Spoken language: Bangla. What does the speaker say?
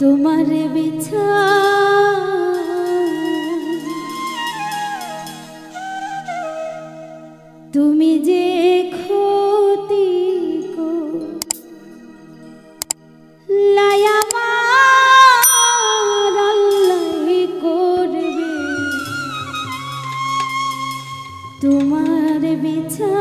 তোমার বিছা তুমি যে ক্ষতি কো করবে। তোমার বিছা